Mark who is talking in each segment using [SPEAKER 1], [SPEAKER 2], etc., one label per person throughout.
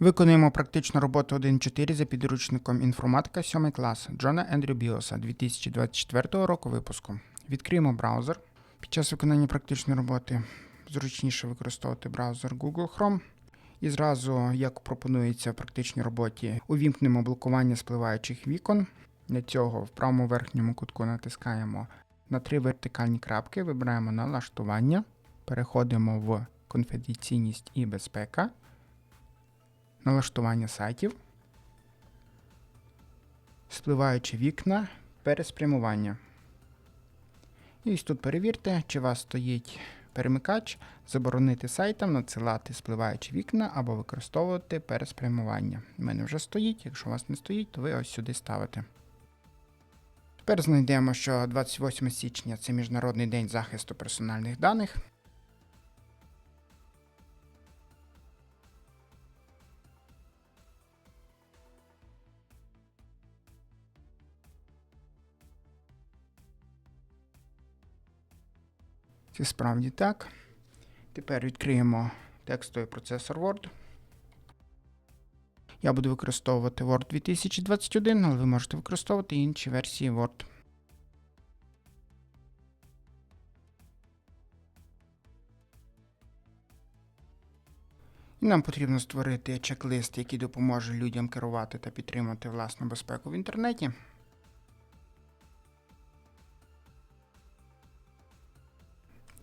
[SPEAKER 1] Виконуємо практичну роботу 1.4 за підручником інформатика 7 клас Джона Ендрю Біоса 2024 року випуску. Відкриємо браузер. Під час виконання практичної роботи зручніше використовувати браузер Google Chrome. І зразу, як пропонується в практичній роботі, увімкнемо блокування спливаючих вікон. Для цього в правому верхньому кутку натискаємо на три вертикальні крапки, вибираємо налаштування, переходимо в конфіденційність і безпека, налаштування сайтів, спливаючі вікна, переспрямування. І ось тут перевірте, чи у вас стоїть перемикач, заборонити сайтам надсилати спливаючі вікна або використовувати переспрямування. У мене вже стоїть, якщо у вас не стоїть, то ви ось сюди ставите. Тепер знайдемо, що 28 січня це Міжнародний день захисту персональних даних. Це справді так. Тепер відкриємо текстовий процесор Word. Я буду використовувати Word 2021, але ви можете використовувати інші версії Word. І нам потрібно створити чек-лист, який допоможе людям керувати та підтримати власну безпеку в інтернеті.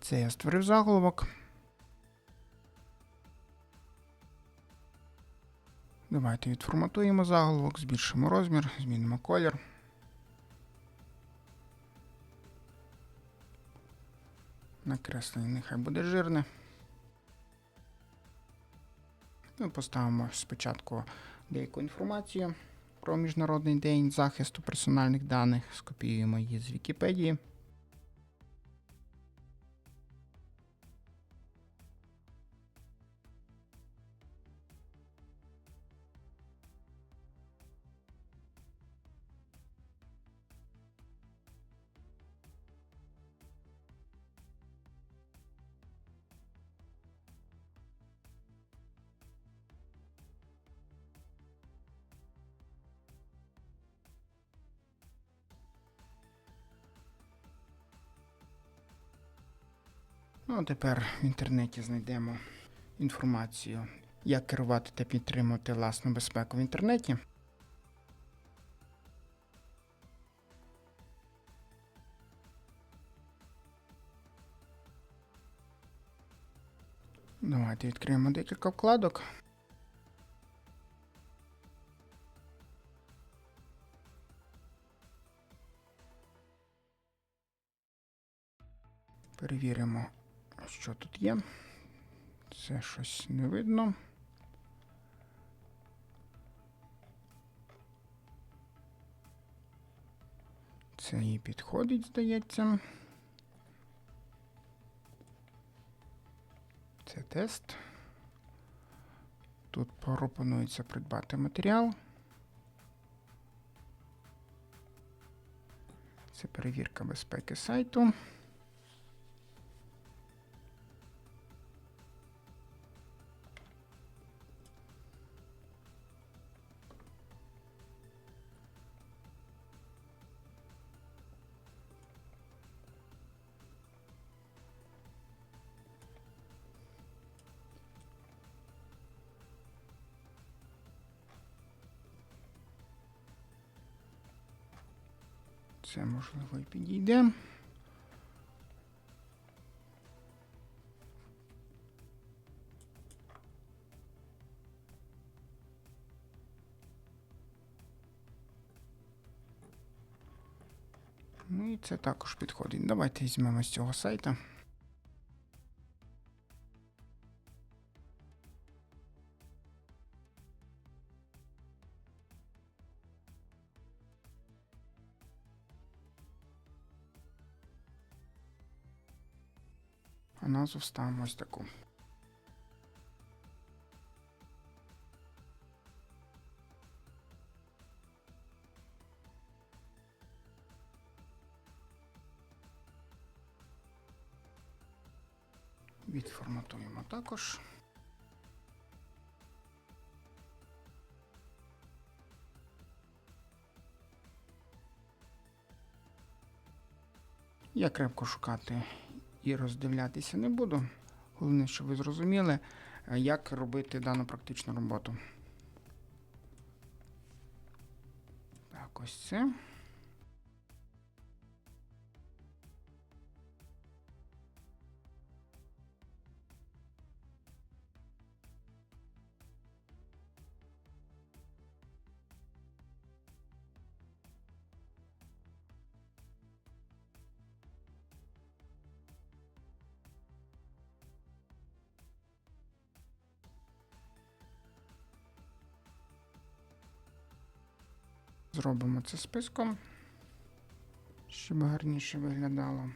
[SPEAKER 1] Це я створив заголовок. Давайте відформатуємо заголовок, збільшимо розмір, змінимо колір. Накреслення нехай буде жирне. Ми поставимо спочатку деяку інформацію про Міжнародний день захисту персональних даних, скопіюємо її з Вікіпедії. Ну, а тепер в інтернеті знайдемо інформацію, як керувати та підтримувати власну безпеку в інтернеті. Давайте відкриємо декілька вкладок. Перевіримо, що тут є. Це щось не видно. Це їй підходить, здається. Це тест. Тут пропонується придбати матеріал. Це перевірка безпеки сайту. Це можливо і підійде. Ну і це також підходить. Давайте візьмемо з цього сайта. назву вставимо ось таку. Відформатуємо також. Я крепко шукати і роздивлятися не буду. Головне, щоб ви зрозуміли, е, як робити дану практичну роботу. Так, ось це. Зробимо це списком, щоб гарніше виглядало.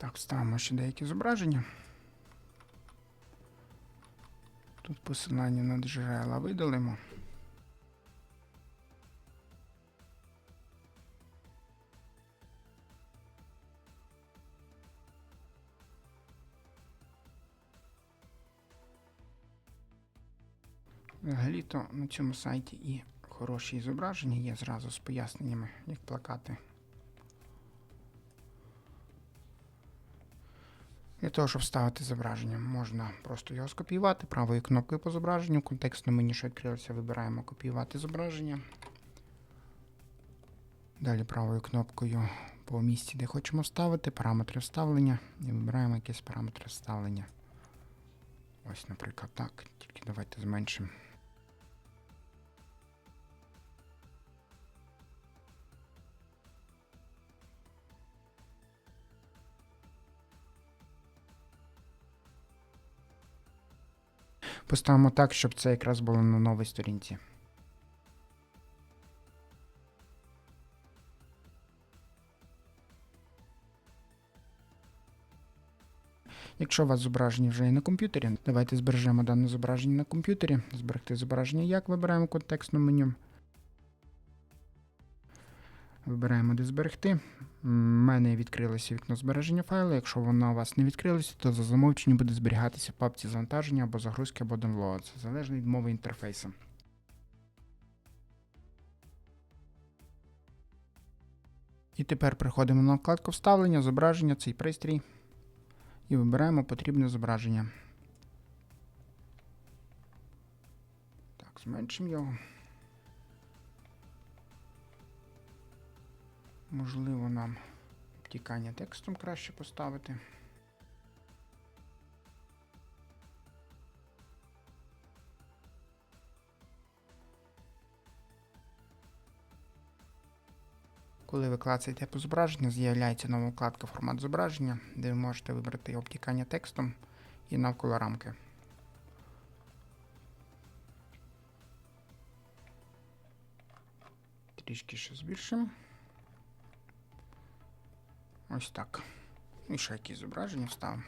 [SPEAKER 1] Так, ставимо ще деякі зображення. Тут посилання на джерела видалимо. Взагалі-то на цьому сайті і хороші зображення є зразу з поясненнями, як плакати. Для того, щоб вставити зображення, можна просто його скопіювати правою кнопкою по зображенню. В контекстному меню, що відкрилося, вибираємо копіювати зображення. Далі правою кнопкою по місці, де хочемо вставити, параметри вставлення. І вибираємо якісь параметри вставлення. Ось, наприклад, так. Тільки давайте зменшимо. Поставимо так, щоб це якраз було на новій сторінці. Якщо у вас зображення вже є на комп'ютері, давайте збережемо дане зображення на комп'ютері. Зберегти зображення як вибираємо контекстне меню. Вибираємо де зберегти. У мене відкрилося вікно збереження файлу. Якщо воно у вас не відкрилося, то за замовченням буде зберігатися в папці завантаження або загрузки, або download. Це залежно від мови інтерфейсу. І тепер переходимо на вкладку вставлення, зображення, цей пристрій. І вибираємо потрібне зображення. Так, зменшимо його. Можливо, нам обтікання текстом краще поставити. Коли ви клацаєте по зображенню, з'являється нова вкладка формат зображення, де ви можете вибрати обтікання текстом і навколо рамки. Трішки ще збільшимо. Ось так. І ще якісь зображення вставимо.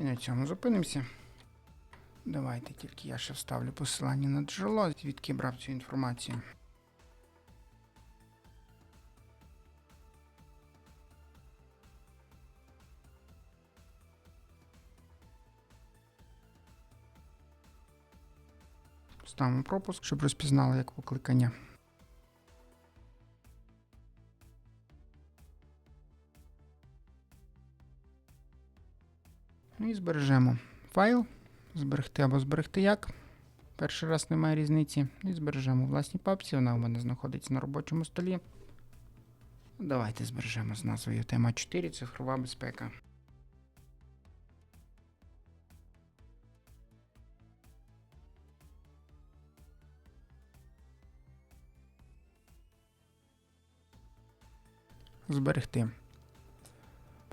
[SPEAKER 1] І на цьому зупинимося. Давайте тільки я ще вставлю посилання на джерело, звідки брав цю інформацію. Ставимо пропуск, щоб розпізнали як покликання. Ну і збережемо файл. Зберегти або зберегти як. Перший раз немає різниці. І збережемо у власній папці. Вона у мене знаходиться на робочому столі. Давайте збережемо з назвою тема 4 цифрова безпека. Зберегти.